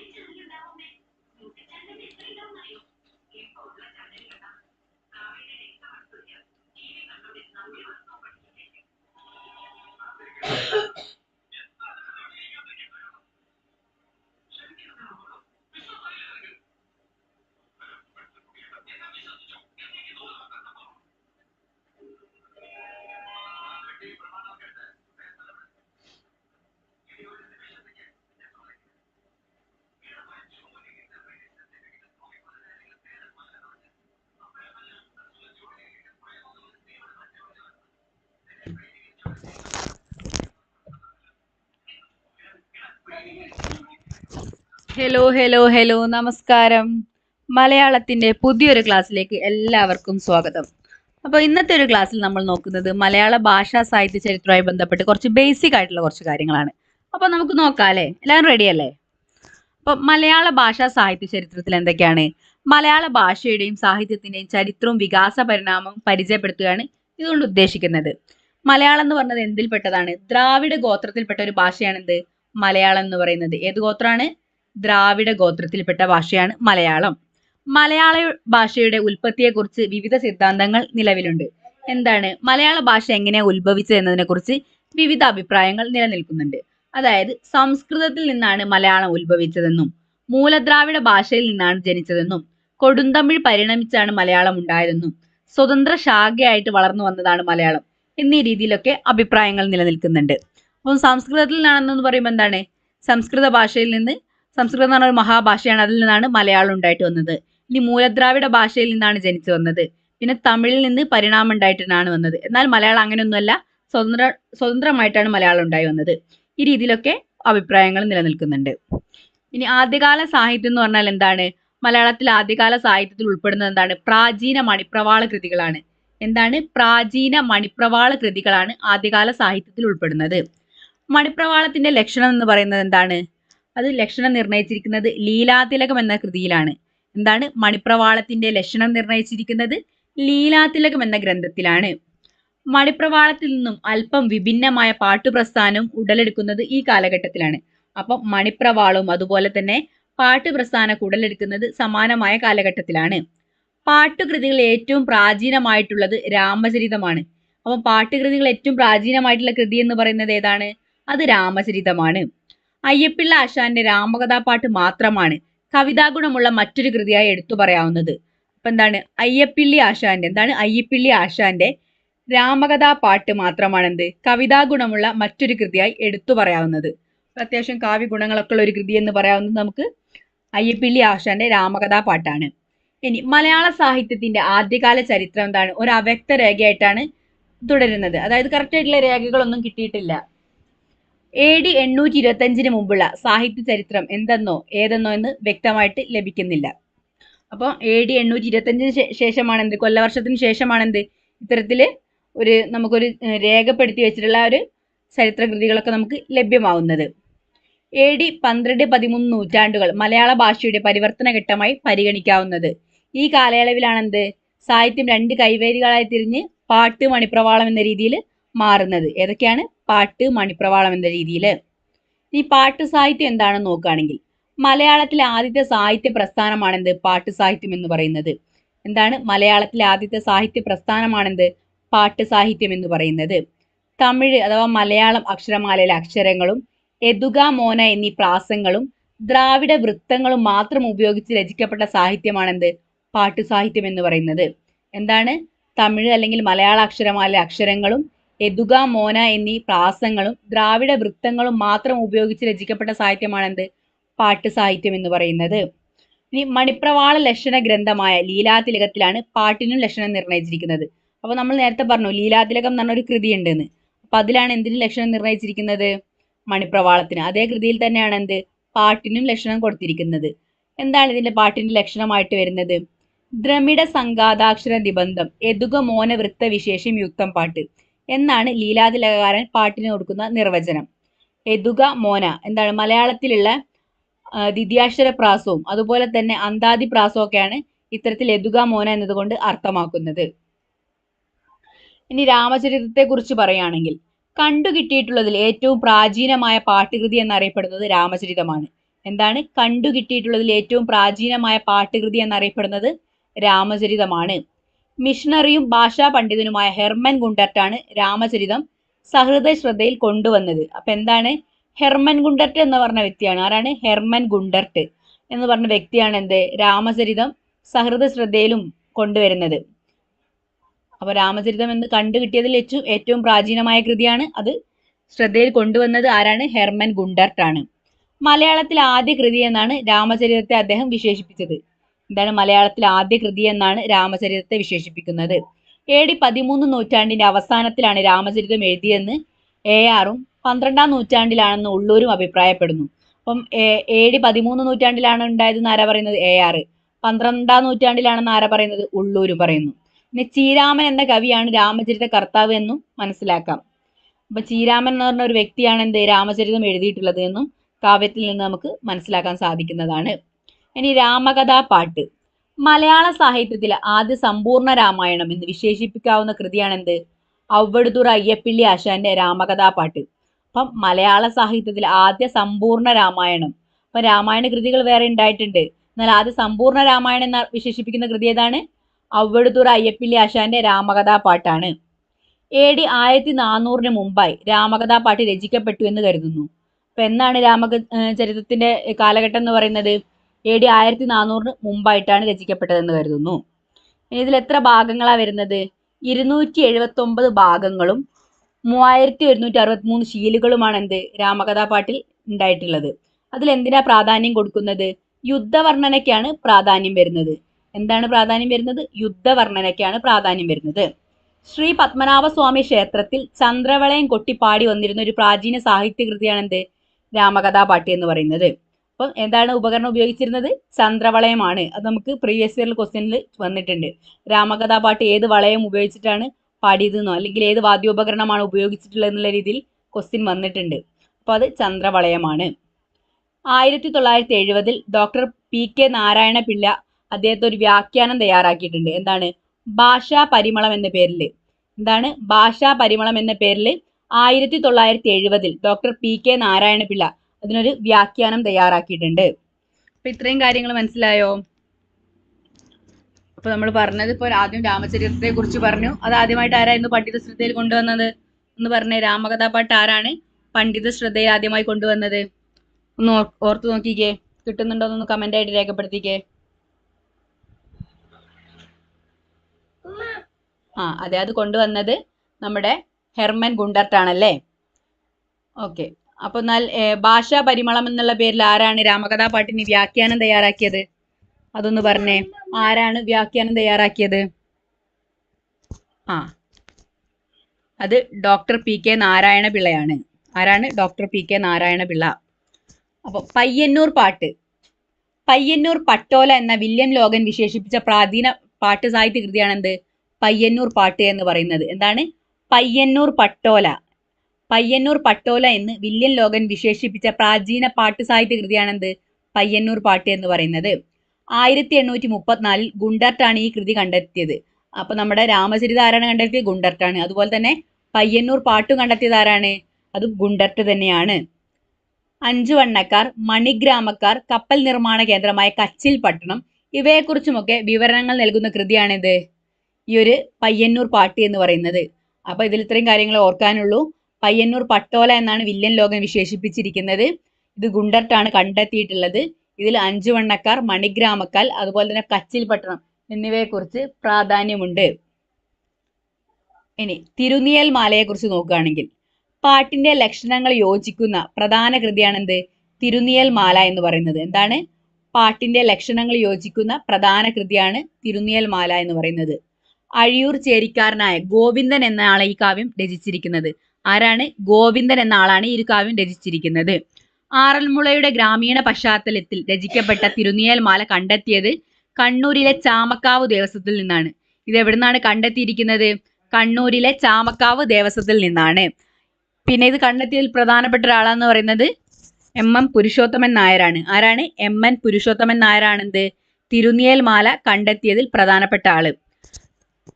Thank you. Hello hello hello നമസ്കാരം. മലയാളത്തിന്റെ പുതിയൊരു ക്ലാസ്സിലേക്ക് എല്ലാവർക്കും സ്വാഗതം. അപ്പോൾ ഇന്നത്തെ ഒരു ക്ലാസ്സിൽ നമ്മൾ നോക്കുന്നത് മലയാള ഭാഷാ സാഹിത്യ ചരിത്രവുമായി ബന്ധപ്പെട്ട് കുറച്ച് ബേസിക് ആയിട്ടുള്ള കുറച്ച് കാര്യങ്ങളാണ്. അപ്പോൾ നമുക്ക് നോക്കാം അല്ലേ? എല്ലാവരും റെഡി അല്ലേ? അപ്പോൾ മലയാള ഭാഷാ സാഹിത്യ ചരിത്രത്തിൽ എന്തൊക്കെയാണ്? മലയാള ഭാഷയുടെയും സാഹിത്യത്തിന്റെയും ചരിത്രവും വികാസ പരിണാമവും പരിചയപ്പെടുത്തുകയാണ് ഇതുകൊണ്ട് ഉദ്ദേശിക്കുന്നത്. മലയാളം എന്ന് പറഞ്ഞത് എന്തിൽപ്പെട്ടതാണ്? ദ്രാവിഡ ഗോത്രത്തിൽപ്പെട്ട ഒരു ഭാഷയാണെന്ത്? മലയാളം എന്ന് പറയുന്നത്. ഏത് ഗോത്രമാണ്? ദ്രാവിഡ ഗോത്രത്തിൽപ്പെട്ട ഭാഷയാണ് മലയാളം. മലയാള ഭാഷയുടെ ഉൽപ്പത്തിയെക്കുറിച്ച് വിവിധ സിദ്ധാന്തങ്ങൾ നിലവിലുണ്ട്. എന്താണ്? മലയാള ഭാഷ എങ്ങനെ ഉത്ഭവിച്ചത് എന്നതിനെക്കുറിച്ച് വിവിധ അഭിപ്രായങ്ങൾ നിലനിൽക്കുന്നുണ്ട്. അതായത് സംസ്കൃതത്തിൽ നിന്നാണ് മലയാളം ഉത്ഭവിച്ചതെന്നും മൂലദ്രാവിഡ ഭാഷയിൽ നിന്നാണ് ജനിച്ചതെന്നും കൊടുന്തമിഴ് പരിണമിച്ചാണ് മലയാളം ഉണ്ടായതെന്നും സ്വതന്ത്ര ശാഖയായിട്ട് വളർന്നു വന്നതാണ് മലയാളം എന്നീ രീതിയിലൊക്കെ അഭിപ്രായങ്ങൾ നിലനിൽക്കുന്നുണ്ട്. അപ്പം സംസ്കൃതത്തിൽ നിന്നാണെന്ന് പറയുമ്പോൾ എന്താണ്? സംസ്കൃത ഭാഷയിൽ നിന്ന് സംസ്കൃതം എന്ന് പറഞ്ഞ ഒരു മഹാഭാഷയാണ്. അതിൽ നിന്നാണ് മലയാളം ഉണ്ടായിട്ട് വന്നത്. ഇനി മൂലദ്രാവിഡ ഭാഷയിൽ നിന്നാണ് ജനിച്ചു വന്നത്. പിന്നെ തമിഴിൽ നിന്ന് പരിണാമം ഉണ്ടായിട്ടാണ് വന്നത്. എന്നാൽ മലയാളം അങ്ങനെയൊന്നുമല്ല. സ്വതന്ത്ര സ്വതന്ത്രമായിട്ടാണ് മലയാളം ഉണ്ടായി വന്നത്. ഈ രീതിയിലൊക്കെ അഭിപ്രായങ്ങൾ നിലനിൽക്കുന്നുണ്ട്. ഇനി ആദ്യകാല സാഹിത്യം എന്ന് പറഞ്ഞാൽ എന്താണ്? മലയാളത്തിൽ ആദ്യകാല സാഹിത്യത്തിൽ ഉൾപ്പെടുന്നത് എന്താണ്? പ്രാചീന മണിപ്രവാള കൃതികളാണ്. എന്താണ്? പ്രാചീന മണിപ്രവാള കൃതികളാണ് ആദ്യകാല സാഹിത്യത്തിൽ ഉൾപ്പെടുന്നത്. മണിപ്രവാളത്തിന്റെ ലക്ഷണം എന്ന് പറയുന്നത് എന്താണ്? അത് ലക്ഷണം നിർണയിച്ചിരിക്കുന്നത് ലീലാതിലകം എന്ന കൃതിയിലാണ്. എന്താണ്? മണിപ്രവാളത്തിന്റെ ലക്ഷണം നിർണയിച്ചിരിക്കുന്നത് ലീലാതിലകം എന്ന ഗ്രന്ഥത്തിലാണ്. മണിപ്രവാളത്തിൽ നിന്നും അല്പം വിഭിന്നമായ പാട്ടുപ്രസ്ഥാനം ഉടലെടുക്കുന്നത് ഈ കാലഘട്ടത്തിലാണ്. അപ്പം മണിപ്രവാളവും അതുപോലെ തന്നെ പാട്ടുപ്രസ്ഥാനമൊക്കെ ഉടലെടുക്കുന്നത് സമാനമായ കാലഘട്ടത്തിലാണ്. പാട്ടുകൃതികൾ ഏറ്റവും പ്രാചീനമായിട്ടുള്ളത് രാമചരിതമാണ്. അപ്പം പാട്ടുകൃതികൾ ഏറ്റവും പ്രാചീനമായിട്ടുള്ള കൃതി എന്ന് പറയുന്നത് ഏതാണ്? അത് രാമചരിതമാണ്. അയ്യപ്പിള്ള ആശാന്റെ രാമകഥാപാട്ട് മാത്രമാണ് കവിതാഗുണമുള്ള മറ്റൊരു കൃതിയായി എടുത്തു പറയാവുന്നത്. അപ്പൊ എന്താണ്? അയ്യപ്പിള്ളി ആശാന്റെ എന്താണ്? അയ്യപ്പിള്ളി ആശാന്റെ രാമകഥാപാട്ട് മാത്രമാണ് എന്ത് കവിതാഗുണമുള്ള മറ്റൊരു കൃതിയായി എടുത്തു പറയാവുന്നത്. അത്യാവശ്യം കാവ്യ ഗുണങ്ങളൊക്കെ ഉള്ള ഒരു കൃതി എന്ന് പറയാവുന്നത് നമുക്ക് അയ്യപ്പിള്ളി ആശാന്റെ രാമകഥാപാട്ടാണ് ഇനി മലയാള സാഹിത്യത്തിന്റെ ആദ്യകാല ചരിത്രം എന്താണ്? ഒരു അവ്യക്ത രേഖയായിട്ടാണ് തുടരുന്നത്. അതായത് കറക്റ്റ് ആയിട്ടുള്ള രേഖകളൊന്നും കിട്ടിയിട്ടില്ല. എ ഡി എണ്ണൂറ്റി ഇരുപത്തഞ്ചിന് മുമ്പുള്ള സാഹിത്യ ചരിത്രം എന്തെന്നോ ഏതെന്നോ എന്ന് വ്യക്തമായിട്ട് ലഭിക്കുന്നില്ല. അപ്പോൾ എ ഡി എണ്ണൂറ്റി ഇരുപത്തഞ്ചിന് ശേഷമാണ് എന്ത് കൊല്ലവർഷത്തിന് ശേഷമാണ് എന്ത് ഇത്തരത്തിൽ ഒരു നമുക്കൊരു രേഖപ്പെടുത്തി വെച്ചിട്ടുള്ള ഒരു ചരിത്രകൃതികളൊക്കെ നമുക്ക് ലഭ്യമാവുന്നത്. എ ഡി പന്ത്രണ്ട് പതിമൂന്ന് നൂറ്റാണ്ടുകൾ മലയാള ഭാഷയുടെ പരിവർത്തന ഘട്ടമായി പരിഗണിക്കാവുന്നത്. ഈ കാലയളവിലാണെന്ത്? സാഹിത്യം രണ്ട് കൈവേരികളായി തിരിഞ്ഞ് പാട്ട് മണിപ്രവാളം എന്ന രീതിയിൽ മാറുന്നത്. ഏതൊക്കെയാണ്? പാട്ട് മണിപ്രവാളം എന്ന രീതിയിൽ. ഈ പാട്ട് സാഹിത്യം എന്താണെന്ന് നോക്കുകയാണെങ്കിൽ മലയാളത്തിലെ ആദ്യത്തെ സാഹിത്യ പ്രസ്ഥാനമാണെന്ത്? പാട്ട് സാഹിത്യം എന്ന് പറയുന്നത്. എന്താണ്? മലയാളത്തിലെ ആദ്യത്തെ സാഹിത്യ പ്രസ്ഥാനമാണെന്ത്? പാട്ട് സാഹിത്യം എന്ന് പറയുന്നത്. തമിഴ് അഥവാ മലയാളം അക്ഷരമാലയിലെ അക്ഷരങ്ങളും എതുക മോന എന്നീ പ്രാസങ്ങളും ദ്രാവിഡ വൃത്തങ്ങളും മാത്രം ഉപയോഗിച്ച് രചിക്കപ്പെട്ട സാഹിത്യമാണെന്ത്? പാട്ട് സാഹിത്യം എന്ന് പറയുന്നത്. എന്താണ്? തമിഴ് അല്ലെങ്കിൽ മലയാള അക്ഷരമാലയിലെ അക്ഷരങ്ങളും എതുക മോന എന്നീ പ്രാസങ്ങളും ദ്രാവിഡ വൃത്തങ്ങളും മാത്രം ഉപയോഗിച്ച് രചിക്കപ്പെട്ട സാഹിത്യമാണെന്ത്? പാട്ട് സാഹിത്യം എന്ന് പറയുന്നത്. ഇനി മണിപ്രവാള ലക്ഷണ ഗ്രന്ഥമായ ലീലാതിലകത്തിലാണ് പാട്ടിനും ലക്ഷണം നിർണയിച്ചിരിക്കുന്നത്. അപ്പോൾ നമ്മൾ നേരത്തെ പറഞ്ഞു ലീലാതിലകം എന്ന് പറഞ്ഞ ഒരു കൃതി ഉണ്ടെന്ന് അപ്പൊ അതിലാണ് എന്തിന് ലക്ഷണം നിർണയിച്ചിരിക്കുന്നത്? മണിപ്രവാളത്തിന്. അതേ കൃതിയിൽ തന്നെയാണ് എന്ത് പാട്ടിനും ലക്ഷണം കൊടുത്തിരിക്കുന്നത്. എന്താണ് ഇതിന്റെ പാട്ടിന്റെ ലക്ഷണമായിട്ട് വരുന്നത്? ദ്രമിഡ സംഘാതാക്ഷര നിബന്ധം എതുക മോന വൃത്ത വിശേഷം യുക്തം പാട്ട്. എന്നാണ് ലീലാതിലകാരൻ പാട്ടിന് കൊടുക്കുന്ന നിർവചനം. എതുക മോന എന്താണ് മലയാളത്തിലുള്ള ദ്വിതീയാക്ഷര പ്രാസവും അതുപോലെ തന്നെ അന്താതി പ്രാസവും ഒക്കെയാണ് ഇത്തരത്തിൽ എതുക മോന എന്നതുകൊണ്ട് അർത്ഥമാക്കുന്നത്. ഇനി രാമചരിതത്തെ കുറിച്ച് പറയുകയാണെങ്കിൽ കണ്ടുകിട്ടിയിട്ടുള്ളതിൽ ഏറ്റവും പ്രാചീനമായ പാട്ടുകൃതി എന്നറിയപ്പെടുന്നത് രാമചരിതമാണ്. എന്താണ്? കണ്ടുകിട്ടിയിട്ടുള്ളതിൽ ഏറ്റവും പ്രാചീനമായ പാട്ടുകൃതി എന്നറിയപ്പെടുന്നത് രാമചരിതമാണ്. മിഷണറിയും ഭാഷാ പണ്ഡിതനുമായ ഹെർമൻ ഗുണ്ടർട്ടാണ് രാമചരിതം സഹൃദയ ശ്രദ്ധയിൽ കൊണ്ടുവന്നത്. അപ്പൊ എന്താണ്? ഹെർമൻ ഗുണ്ടർട്ട് എന്ന് പറഞ്ഞ വ്യക്തിയാണ്. ആരാണ്? ഹെർമൻ ഗുണ്ടർട്ട് എന്ന് പറഞ്ഞ വ്യക്തിയാണ് എന്ത്? രാമചരിതം സഹൃദ ശ്രദ്ധയിലും കൊണ്ടുവരുന്നത്. അപ്പൊ രാമചരിതം എന്ന് കണ്ടുകിട്ടിയതിൽ ഏറ്റവും ഏറ്റവും പ്രാചീനമായ കൃതിയാണ് അത് ശ്രദ്ധയിൽ കൊണ്ടുവന്നത് ആരാണ്? ഹെർമൻ ഗുണ്ടർട്ടാണ്. ആണ് മലയാളത്തിൽ ആദ്യ കൃതി എന്നാണ് രാമചരിതത്തെ അദ്ദേഹം വിശേഷിപ്പിച്ചത്. എന്താണ് മലയാളത്തിലെ ആദ്യ കൃതി എന്നാണ് രാമചരിതത്തെ വിശേഷിപ്പിക്കുന്നത്. എ ഡി പതിമൂന്ന് നൂറ്റാണ്ടിന്റെ അവസാനത്തിലാണ് രാമചരിതം എഴുതിയെന്ന് എ ആറും പന്ത്രണ്ടാം നൂറ്റാണ്ടിലാണെന്ന് ഉള്ളൂരും അഭിപ്രായപ്പെടുന്നു. അപ്പം എ ഡി പതിമൂന്ന് നൂറ്റാണ്ടിലാണ് ഉണ്ടായതെന്ന് ആരാ പറയുന്നത്? എ ആറ് പന്ത്രണ്ടാം നൂറ്റാണ്ടിലാണെന്ന് ആരാ പറയുന്നത്? ഉള്ളൂര് പറയുന്നു. പിന്നെ ചീരാമൻ എന്ന കവിയാണ് രാമചരിത കർത്താവ് എന്നും മനസ്സിലാക്കാം. അപ്പൊ ചീരാമൻ എന്ന് പറഞ്ഞ ഒരു വ്യക്തിയാണ് എന്ത് രാമചരിതം എഴുതിയിട്ടുള്ളത് എന്നും കാവ്യത്തിൽ നിന്ന് നമുക്ക് മനസ്സിലാക്കാൻ സാധിക്കുന്നതാണ്. ഇനി രാമകഥാ പാട്ട്. മലയാള സാഹിത്യത്തിലെ ആദ്യ സമ്പൂർണ രാമായണം എന്ന് വിശേഷിപ്പിക്കാവുന്ന കൃതിയാണ് എന്ത് ഔവടുതുറ അയ്യപ്പിള്ളി ആശാന്റെ രാമകഥാ പാട്ട്. അപ്പം മലയാള സാഹിത്യത്തിലെ ആദ്യ സമ്പൂർണ രാമായണം. അപ്പൊ രാമായണ കൃതികൾ വേറെ ഉണ്ടായിട്ടുണ്ട്. എന്നാൽ ആദ്യ സമ്പൂർണ രാമായണം എന്ന് വിശേഷിപ്പിക്കുന്ന കൃതി ഏതാണ്? ഔവടുതുറ അയ്യപ്പിള്ളി ആശാന്റെ രാമകഥാ പാട്ടാണ്. എ ഡി ആയിരത്തി നാനൂറിന് മുമ്പായി രാമകഥാ പാട്ട് രചിക്കപ്പെട്ടു എന്ന് കരുതുന്നു. അപ്പൊ എന്നാണ് രാമക ചരിത്രത്തിന്റെ കാലഘട്ടം എന്ന് പറയുന്നത്? എ ഡി ആയിരത്തി നാനൂറിന് മുമ്പായിട്ടാണ് രചിക്കപ്പെട്ടതെന്ന് കരുതുന്നു. ഇതിൽ എത്ര ഭാഗങ്ങളാ വരുന്നത്? ഇരുന്നൂറ്റി എഴുപത്തി ഒമ്പത് ഭാഗങ്ങളും മൂവായിരത്തി ഒരുന്നൂറ്റി അറുപത്തി മൂന്ന് ശീലുകളുമാണ് എന്ത് രാമകഥാപാട്ടിൽ ഉണ്ടായിട്ടുള്ളത്. അതിൽ എന്തിനാ പ്രാധാന്യം കൊടുക്കുന്നത്? യുദ്ധവർണനയ്ക്കാണ് പ്രാധാന്യം വരുന്നത്. എന്താണ് പ്രാധാന്യം വരുന്നത്? യുദ്ധവർണനയ്ക്കാണ് പ്രാധാന്യം വരുന്നത്. ശ്രീ പത്മനാഭസ്വാമി ക്ഷേത്രത്തിൽ ചന്ദ്രവളയം കൊട്ടിപ്പാടി വന്നിരുന്ന ഒരു പ്രാചീന സാഹിത്യകൃതിയാണ് എന്ത് രാമകഥാപാട്ടി എന്ന് പറയുന്നത്. അപ്പം എന്താണ് ഉപകരണം ഉപയോഗിച്ചിരുന്നത്? ചന്ദ്രവളയമാണ്. അത് നമുക്ക് പ്രീവിയസ് ഇയറിൽ ക്വസ്റ്റ്യനിൽ വന്നിട്ടുണ്ട്. രാമകഥാപാട്ട് ഏത് വളയം ഉപയോഗിച്ചിട്ടാണ് പാടിയതെന്നോ അല്ലെങ്കിൽ ഏത് വാദ്യോപകരണമാണ് ഉപയോഗിച്ചിട്ടുള്ളത് എന്നുള്ള രീതിയിൽ ക്വസ്റ്റ്യൻ വന്നിട്ടുണ്ട്. അപ്പോൾ അത് ചന്ദ്രവളയമാണ്. ആയിരത്തി തൊള്ളായിരത്തി എഴുപതിൽ doctor P K Narayana Pillai അദ്ദേഹത്തെ ഒരു വ്യാഖ്യാനം തയ്യാറാക്കിയിട്ടുണ്ട്. എന്താണ്? ഭാഷാ പരിമളം എന്ന പേരിൽ എന്താണ്? ഭാഷാ പരിമളം എന്ന പേരിൽ ആയിരത്തി തൊള്ളായിരത്തി എഴുപതിൽ doctor P K Narayana Pillai അതിനൊരു വ്യാഖ്യാനം തയ്യാറാക്കിയിട്ടുണ്ട്. അപ്പൊ ഇത്രയും കാര്യങ്ങൾ മനസ്സിലായോ? അപ്പൊ നമ്മൾ പറഞ്ഞത് ഇപ്പോൾ ആദ്യം രാമചരിത്രത്തെ കുറിച്ച് പറഞ്ഞു. അത് ആദ്യമായിട്ട് ആരായിരുന്നു പണ്ഡിത ശ്രദ്ധയിൽ കൊണ്ടുവന്നത്? എന്ന് പറഞ്ഞ രാമകഥാപാട്ട് ആരാണ് പണ്ഡിത ശ്രദ്ധയിൽ ആദ്യമായി കൊണ്ടുവന്നത്? ഒന്ന് ഓർത്തു നോക്കിക്കേ. കിട്ടുന്നുണ്ടോ എന്നൊന്ന് കമന്റ് ആയിട്ട് രേഖപ്പെടുത്തിക്കേ. ആ അതെ അത് കൊണ്ടുവന്നത് നമ്മുടെ ഹെർമൻ ഗുണ്ടർട്ട് ആണല്ലേ ഓക്കെ. അപ്പൊ എന്നാൽ ഭാഷാ പരിമളം എന്നുള്ള പേരിൽ ആരാണ് രാമകഥാപാട്ടിന് വ്യാഖ്യാനം തയ്യാറാക്കിയത്? അതൊന്ന് പറഞ്ഞേ. ആരാണ് വ്യാഖ്യാനം തയ്യാറാക്കിയത്? ആ. അത് ഡോക്ടർ പി കെ നാരായണ പിള്ളയാണ് ആരാണ് doctor P K Narayana Pillai അപ്പൊ പയ്യന്നൂർ പാട്ട്. പയ്യന്നൂർ പട്ടോല എന്ന വില്യം ലോകൻ വിശേഷിപ്പിച്ച പ്രാചീന പാട്ട് സാഹിത്യ കൃതിയാണ് എന്ത് പയ്യന്നൂർ പാട്ട് എന്ന് പറയുന്നത്. എന്താണ്? പയ്യന്നൂർ പട്ടോല. പയ്യന്നൂർ പട്ടോല എന്ന് വില്യം ലോകൻ വിശേഷിപ്പിച്ച പ്രാചീന പാട്ട് സാഹിത്യ കൃതിയാണെന്ത് പയ്യന്നൂർ പാട്ട് എന്ന് പറയുന്നത്. ആയിരത്തി എണ്ണൂറ്റി മുപ്പത്തിനാലിൽ ഗുണ്ടർട്ടാണ് ഈ കൃതി കണ്ടെത്തിയത്. അപ്പൊ നമ്മുടെ രാമചരിത ആരാണ് കണ്ടെത്തിയത് ഗുണ്ടർട്ടാണ്. അതുപോലെ തന്നെ പയ്യന്നൂർ പാട്ടും കണ്ടെത്തിയത് ആരാണ്? അത് ഗുണ്ടർട്ട് തന്നെയാണ്. അഞ്ചു വണ്ണക്കാർ മണിഗ്രാമക്കാർ കപ്പൽ നിർമ്മാണ കേന്ദ്രമായ കച്ചിൽ പട്ടണം ഇവയെക്കുറിച്ചുമൊക്കെ വിവരണങ്ങൾ നൽകുന്ന കൃതിയാണിത് ഈ ഒരു പയ്യന്നൂർ പാട്ട് എന്ന് പറയുന്നത്. അപ്പൊ ഇതിൽ ഇത്രയും കാര്യങ്ങൾ ഓർക്കാനുള്ളൂ. പയ്യന്നൂർ പട്ടോല എന്നാണ് വില്ലൻ ലോകം വിശേഷിപ്പിച്ചിരിക്കുന്നത്. ഇത് ഗുണ്ടർട്ടാണ് കണ്ടെത്തിയിട്ടുള്ളത്. ഇതിൽ അഞ്ചു വണ്ണക്കാർ മണിഗ്രാമക്കാൽ അതുപോലെ തന്നെ കച്ചിൽ പട്ടണം എന്നിവയെക്കുറിച്ച് പ്രാധാന്യമുണ്ട്. ഇനി തിരുനിയൽ മാലയെ കുറിച്ച് നോക്കുകയാണെങ്കിൽ പാട്ടിന്റെ ലക്ഷണങ്ങൾ യോജിക്കുന്ന പ്രധാന കൃതിയാണെന്ത്? തിരുനിയൽ മാല എന്ന് പറയുന്നത്. എന്താണ്? പാട്ടിന്റെ ലക്ഷണങ്ങൾ യോജിക്കുന്ന പ്രധാന കൃതിയാണ് തിരുനിയൽ മാല എന്ന് പറയുന്നത്. അഴിയൂർ ചേരിക്കാരനായ ഗോവിന്ദൻ എന്ന ആളെ ഈ കാവ്യം രചിച്ചിരിക്കുന്നത്. ആരാണ്? ഗോവിന്ദൻ എന്ന ആളാണ് ഈ ഒരു കാവ്യം രചിച്ചിരിക്കുന്നത്. ആറന്മുളയുടെ ഗ്രാമീണ പശ്ചാത്തലത്തിൽ രചിക്കപ്പെട്ട തിരുനിയൽമാല കണ്ടെത്തിയത് കണ്ണൂരിലെ ചാമക്കാവ് ദേവസ്വത്തിൽ നിന്നാണ്. ഇത് എവിടുന്നാണ് കണ്ടെത്തിയിരിക്കുന്നത്? കണ്ണൂരിലെ ചാമക്കാവ് ദേവസ്വത്തിൽ നിന്നാണ്. പിന്നെ ഇത് കണ്ടെത്തിയതിൽ പ്രധാനപ്പെട്ട ഒരാളാന്ന് പറയുന്നത് എം എം പുരുഷോത്തമൻ നായരാണ്. ആരാണ്? എം എൻ പുരുഷോത്തമൻ നായരാണെന്ത്? തിരുനിയൽമാല കണ്ടെത്തിയതിൽ പ്രധാനപ്പെട്ട ആൾ.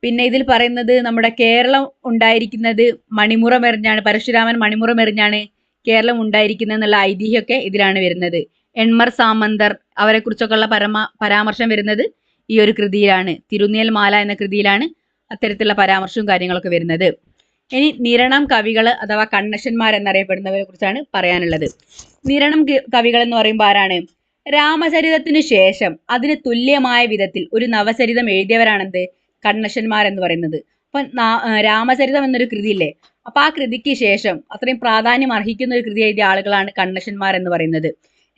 പിന്നെ ഇതിൽ പറയുന്നത് നമ്മുടെ കേരളം ഉണ്ടായിരിക്കുന്നത് മണിമുറം എറിഞ്ഞാണ് പരശുരാമൻ മണിമുറം എറിഞ്ഞാണ് കേരളം ഉണ്ടായിരിക്കുന്നത് എന്നുള്ള ഐതിഹ്യമൊക്കെ ഇതിലാണ് വരുന്നത്. എൺമർ സാമന്തർ അവരെ കുറിച്ചൊക്കെയുള്ള പരമ പരാമർശം വരുന്നത് ഈ ഒരു കൃതിയിലാണ്. തിരുനിയൽ മാല എന്ന കൃതിയിലാണ് അത്തരത്തിലുള്ള പരാമർശവും കാര്യങ്ങളൊക്കെ വരുന്നത്. ഇനി നിരണം കവികൾ അഥവാ കണ്ണശന്മാർ എന്നറിയപ്പെടുന്നവരെ കുറിച്ചാണ് പറയാനുള്ളത്. നിരണം കവികൾ എന്ന് പറയുമ്പോൾ ആരാണ്? രാമചരിതത്തിനു ശേഷം അതിന് തുല്യമായ വിധത്തിൽ ഒരു നവചരിതം എഴുതിയവരാണെന്ത്? കണ്ണശന്മാർ എന്ന് പറയുന്നത്. അപ്പൊ രാമചരിതം എന്നൊരു കൃതിയില്ലേ? അപ്പൊ ആ കൃതിക്ക് ശേഷം അത്രയും പ്രാധാന്യം അർഹിക്കുന്ന ഒരു കൃതി എഴുതിയ ആളുകളാണ് കണ്ണശന്മാർ എന്ന് പറയുന്നത്.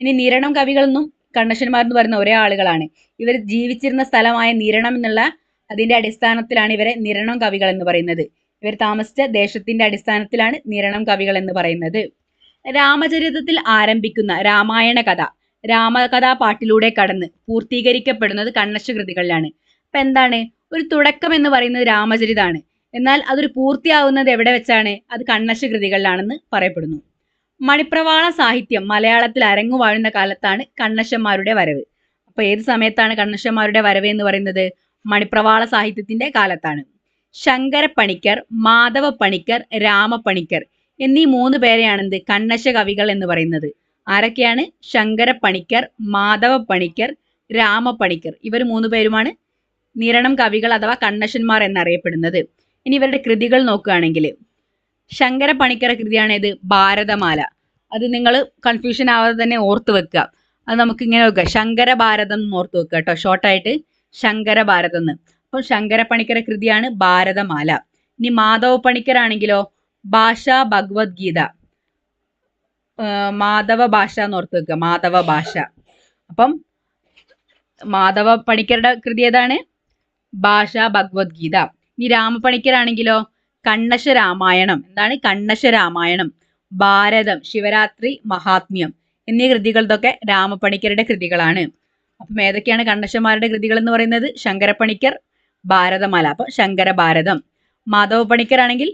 ഇനി നിരണം കവികളെന്നും കണ്ണശന്മാർ എന്ന് പറയുന്ന ഒരേ ആളുകളാണ്. ഇവർ ജീവിച്ചിരുന്ന സ്ഥലമായ നിരണം എന്നുള്ള അതിന്റെ അടിസ്ഥാനത്തിലാണ് ഇവരെ നിരണം കവികൾ എന്ന് പറയുന്നത്. ഇവർ താമസിച്ച ദേശത്തിന്റെ അടിസ്ഥാനത്തിലാണ് നിരണം കവികൾ എന്ന് പറയുന്നത്. രാമചരിതത്തിൽ ആരംഭിക്കുന്ന രാമായണ കഥ രാമകഥാ പാട്ടിലൂടെ കടന്ന് പൂർത്തീകരിക്കപ്പെടുന്നത് കണ്ണശ കൃതികളിലാണ്. അപ്പൊ എന്താണ്? ഒരു തുടക്കം എന്ന് പറയുന്നത് രാമചരിതാണ്. എന്നാൽ അതൊരു പൂർത്തിയാവുന്നത് എവിടെ വെച്ചാണ്? അത് കണ്ണശ കൃതികളിലാണെന്ന് പറയപ്പെടുന്നു. മണിപ്രവാള സാഹിത്യം മലയാളത്തിൽ അരങ്ങുവാഴുന്ന കാലത്താണ് കണ്ണശന്മാരുടെ വരവ്. അപ്പൊ ഏത് സമയത്താണ് കണ്ണശന്മാരുടെ വരവ് എന്ന് പറയുന്നത്? മണിപ്രവാള സാഹിത്യത്തിന്റെ കാലത്താണ്. ശങ്കര പണിക്കർ മാധവ പണിക്കർ രാമപണിക്കർ എന്നീ മൂന്ന് പേരെയാണ് എന്ത് കണ്ണശ കവികൾ എന്ന് പറയുന്നത്. ആരൊക്കെയാണ്? ശങ്കര പണിക്കർ മാധവ പണിക്കർ രാമപണിക്കർ ഇവർ മൂന്ന് പേരുമാണ് നിരണം കവികൾ അഥവാ കണ്ണശന്മാർ എന്നറിയപ്പെടുന്നത്. ഇനി ഇവരുടെ കൃതികൾ നോക്കുകയാണെങ്കിൽ. ശങ്കര പണിക്കര കൃതിയാണ് ഇത് ഭാരതമാല. അത് നിങ്ങൾ കൺഫ്യൂഷൻ ആവാതെ തന്നെ ഓർത്ത് വെക്കുക. അത് നമുക്ക് ഇങ്ങനെ വെക്കുക ശങ്കര ഭാരതം എന്ന് ഓർത്ത് വെക്കുക കേട്ടോ. ഷോർട്ടായിട്ട് ശങ്കര ഭാരതം എന്ന്. അപ്പോൾ ശങ്കര പണിക്കര കൃതിയാണ് ഭാരതമാല. ഇനി മാധവ പണിക്കർ ആണെങ്കിലോ ഭാഷ ഭഗവത്ഗീത. മാധവ ഭാഷ എന്ന് ഓർത്ത് വെക്കുക. മാധവ ഭാഷ. അപ്പം മാധവ പണിക്കരുടെ കൃതി ഏതാണ്? ഭാഷ ഭഗവത്ഗീത. ഇനി രാമപണിക്കരാണെങ്കിലോ കണ്ണശ രാമായണം എന്താണ്? കണ്ണശ രാമായണം ഭാരതം ശിവരാത്രി മഹാത്മ്യം എന്നീ കൃതികളതൊക്കെ രാമപ്പണിക്കരുടെ കൃതികളാണ്. അപ്പം ഏതൊക്കെയാണ് കണ്ണശന്മാരുടെ കൃതികൾ എന്ന് പറയുന്നത്? ശങ്കരപ്പണിക്കർ ഭാരതമാല. അപ്പൊ ശങ്കര ഭാരതം മാധവ പണിക്കരാണെങ്കിൽ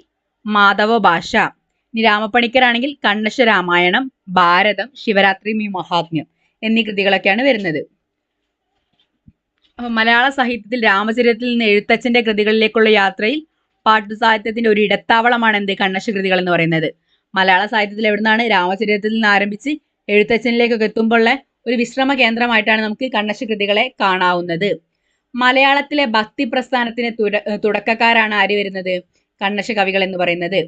മാധവ ഭാഷ ഇനി രാമപണിക്കരാണെങ്കിൽ കണ്ണശ രാമായണം ഭാരതം ശിവരാത്രി മഹാത്മ്യം എന്നീ കൃതികളൊക്കെയാണ് വരുന്നത്. മലയാള സാഹിത്യത്തിൽ രാമചരിതത്തിൽ നിന്ന് എഴുത്തച്ഛന്റെ കൃതികളിലേക്കുള്ള യാത്രയിൽ പാട്ടു സാഹിത്യത്തിന്റെ ഒരു ഇടത്താവളമാണ് എന്ത് കണ്ണശ കൃതികൾ എന്ന് പറയുന്നത്. മലയാള സാഹിത്യത്തിൽ എവിടുന്നാണ് രാമചരിതത്തിൽ നിന്ന് ആരംഭിച്ച് എഴുത്തച്ഛനിലേക്കൊക്കെ എത്തുമ്പോഴുള്ള ഒരു വിശ്രമ കേന്ദ്രമായിട്ടാണ് നമുക്ക് കണ്ണശ കൃതികളെ കാണാവുന്നത്. മലയാളത്തിലെ ഭക്തി പ്രസ്ഥാനത്തിന് തുടക്കക്കാരാണ് ആര് വരുന്നത്? കണ്ണശ കവികൾ എന്ന് പറയുന്നത്.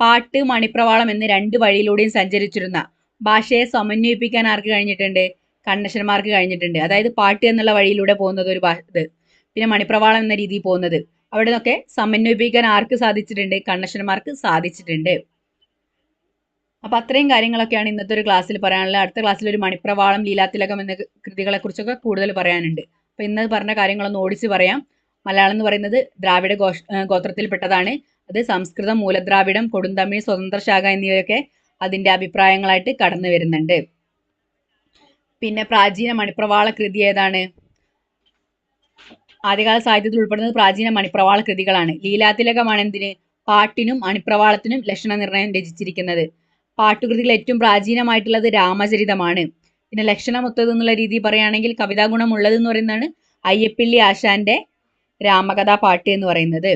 പാട്ട് മണിപ്രവാളം എന്ന് രണ്ട് വഴിയിലൂടെയും സഞ്ചരിച്ചിരുന്ന ഭാഷയെ സമന്വയിപ്പിക്കാൻ ആർക്ക് കഴിഞ്ഞിട്ടുണ്ട്? കണ്ണശന്മാർക്ക് കഴിഞ്ഞിട്ടുണ്ട്. അതായത് പാട്ട് എന്നുള്ള വഴിയിലൂടെ പോകുന്നത് ഒരു ഇത്. പിന്നെ മണിപ്രവാളം എന്ന രീതിയിൽ പോകുന്നത്. അവിടെ നിന്നൊക്കെ സമന്വയിപ്പിക്കാൻ ആർക്ക് സാധിച്ചിട്ടുണ്ട്? കണ്ണശന്മാർക്ക് സാധിച്ചിട്ടുണ്ട്. അപ്പൊ അത്രയും കാര്യങ്ങളൊക്കെയാണ് ഇന്നത്തെ ഒരു ക്ലാസ്സിൽ പറയാനുള്ളത്. അടുത്ത ക്ലാസ്സിൽ ഒരു മണിപ്രവാളം ലീലാതിലകം എന്ന കൃതികളെ കുറിച്ചൊക്കെ കൂടുതൽ പറയാനുണ്ട്. അപ്പൊ ഇന്ന് പറഞ്ഞ കാര്യങ്ങളൊന്ന് ഓടിച്ച് പറയാം. മലയാളം എന്ന് പറയുന്നത് ദ്രാവിഡ ഗോഷ ഗോത്രത്തിൽപ്പെട്ടതാണ്. അത് സംസ്കൃതം മൂലദ്രാവിഡം കൊടുന്തമിഴ് സ്വതന്ത്ര ശാഖ എന്നിവയൊക്കെ അതിന്റെ അഭിപ്രായങ്ങളായിട്ട് കടന്നു വരുന്നുണ്ട് പിന്നെ പ്രാചീന മണിപ്രവാള കൃതി ഏതാണ്? ആദ്യകാല സാഹിത്യത്തിൽ ഉൾപ്പെടുന്നത് പ്രാചീന മണിപ്രവാള കൃതികളാണ്. ലീലാതിലകമാണ് എന്തിന്? പാട്ടിനും മണിപ്രവാളത്തിനും ലക്ഷണ നിർണയം രചിച്ചിരിക്കുന്നത്. പാട്ടുകൃതികൾ ഏറ്റവും പ്രാചീനമായിട്ടുള്ളത് രാമചരിതമാണ്. പിന്നെ ലക്ഷണമൊത്തത് എന്നുള്ള രീതി പറയുകയാണെങ്കിൽ കവിതാ ഗുണമുള്ളത് എന്ന് പറയുന്നതാണ് അയ്യപ്പിള്ളി ആശാന്റെ രാമകഥാ പാട്ട് എന്ന് പറയുന്നത്.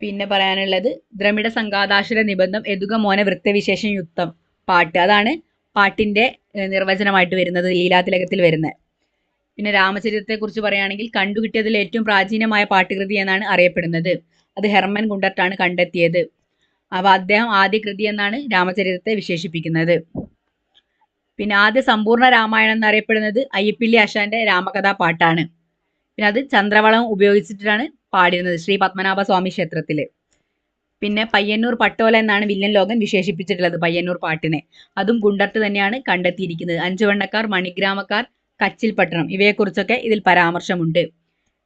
പിന്നെ പറയാനുള്ളത് ദ്രമിഡ സംഘാതാശ്ര നിബന്ധം എതുക മോന വൃത്തവിശേഷം യുക്തം പാട്ട്. അതാണ് പാട്ടിന്റെ ഏർ, നിർവചനമായിട്ട് വരുന്നത് ലീലാതിലകത്തിൽ വരുന്നത്. പിന്നെ രാമചരിതത്തെ കുറിച്ച് പറയുകയാണെങ്കിൽ കണ്ടുകിട്ടിയതിൽ ഏറ്റവും പ്രാചീനമായ പാട്ടുകൃതി എന്നാണ് അറിയപ്പെടുന്നത്. അത് ഹെർമൻ ഗുണ്ടർട്ടാണ് കണ്ടെത്തിയത്. അപ്പൊ അദ്ദേഹം ആദ്യ കൃതി എന്നാണ് രാമചരിതത്തെ വിശേഷിപ്പിക്കുന്നത്. പിന്നെ ആദ്യ സമ്പൂർണ രാമായണം എന്നറിയപ്പെടുന്നത് അയ്യപ്പിള്ളി ആശാന്റെ രാമകഥാ പാട്ടാണ്. പിന്നെ അത് ചന്ദ്രവളം ഉപയോഗിച്ചിട്ടാണ് പാടിയിരുന്നത് ശ്രീ പത്മനാഭ സ്വാമി ക്ഷേത്രത്തിൽ. പിന്നെ പയ്യന്നൂർ പട്ടോല എന്നാണ് വില്ലൻ ലോകൻ വിശേഷിപ്പിച്ചിട്ടുള്ളത് പയ്യന്നൂർ പാട്ടിനെ. അതും ഗുണ്ടർട്ട് തന്നെയാണ് കണ്ടെത്തിയിരിക്കുന്നത്. അഞ്ചുവണ്ണക്കാർ മണിഗ്രാമക്കാർ കച്ചിൽ പട്ടണം ഇവയെക്കുറിച്ചൊക്കെ ഇതിൽ പരാമർശമുണ്ട്.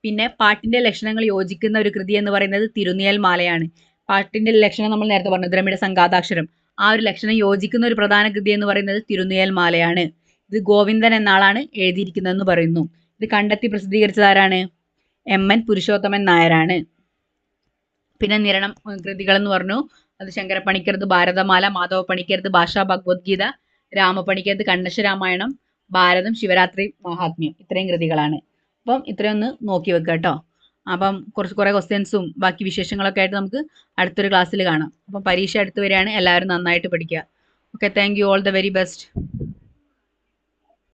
പിന്നെ പാട്ടിന്റെ ലക്ഷണങ്ങൾ യോജിക്കുന്ന ഒരു കൃതി എന്ന് പറയുന്നത് തിരുനിയൽ മാലയാണ്. പാട്ടിന്റെ ലക്ഷണം നമ്മൾ നേരത്തെ പറഞ്ഞു ദ്രമിഡ സംഘാതാക്ഷരം. ആ ഒരു ലക്ഷണം യോജിക്കുന്ന ഒരു പ്രധാന കൃതി എന്ന് പറയുന്നത് തിരുനിയൽ മാലയാണ്. ഇത് ഗോവിന്ദൻ എന്നാളാണ് എഴുതിയിരിക്കുന്നതെന്ന് പറയുന്നു. ഇത് കണ്ടെത്തി പ്രസിദ്ധീകരിച്ചത് ആരാണ്? എം എൻ പുരുഷോത്തമൻ നായരാണ്. പിന്നെ നിരണം കൃതികൾ എന്ന് പറഞ്ഞു. അത് ശങ്കരപ്പണിക്കരുത് ഭാരതമാല മാധവ പണിക്കരുത് ഭാഷാ ഭഗവത്ഗീത രാമപണിക്കരുത് കണ്ണശ കണ്ണശരാമായണം ഭാരതം ശിവരാത്രി മഹാത്മ്യം. ഇത്രയും കൃതികളാണ്. അപ്പം ഇത്രയും ഒന്ന് നോക്കി വെക്കുക കേട്ടോ. അപ്പം കുറച്ച് കുറേ ക്വസ്റ്റ്യൻസും ബാക്കി വിശേഷങ്ങളൊക്കെ ആയിട്ട് നമുക്ക് അടുത്തൊരു ക്ലാസ്സിൽ കാണാം. അപ്പം പരീക്ഷ അടുത്ത് വരികയാണ്. എല്ലാവരും നന്നായിട്ട് പഠിക്കുക. Okay thank you all the very best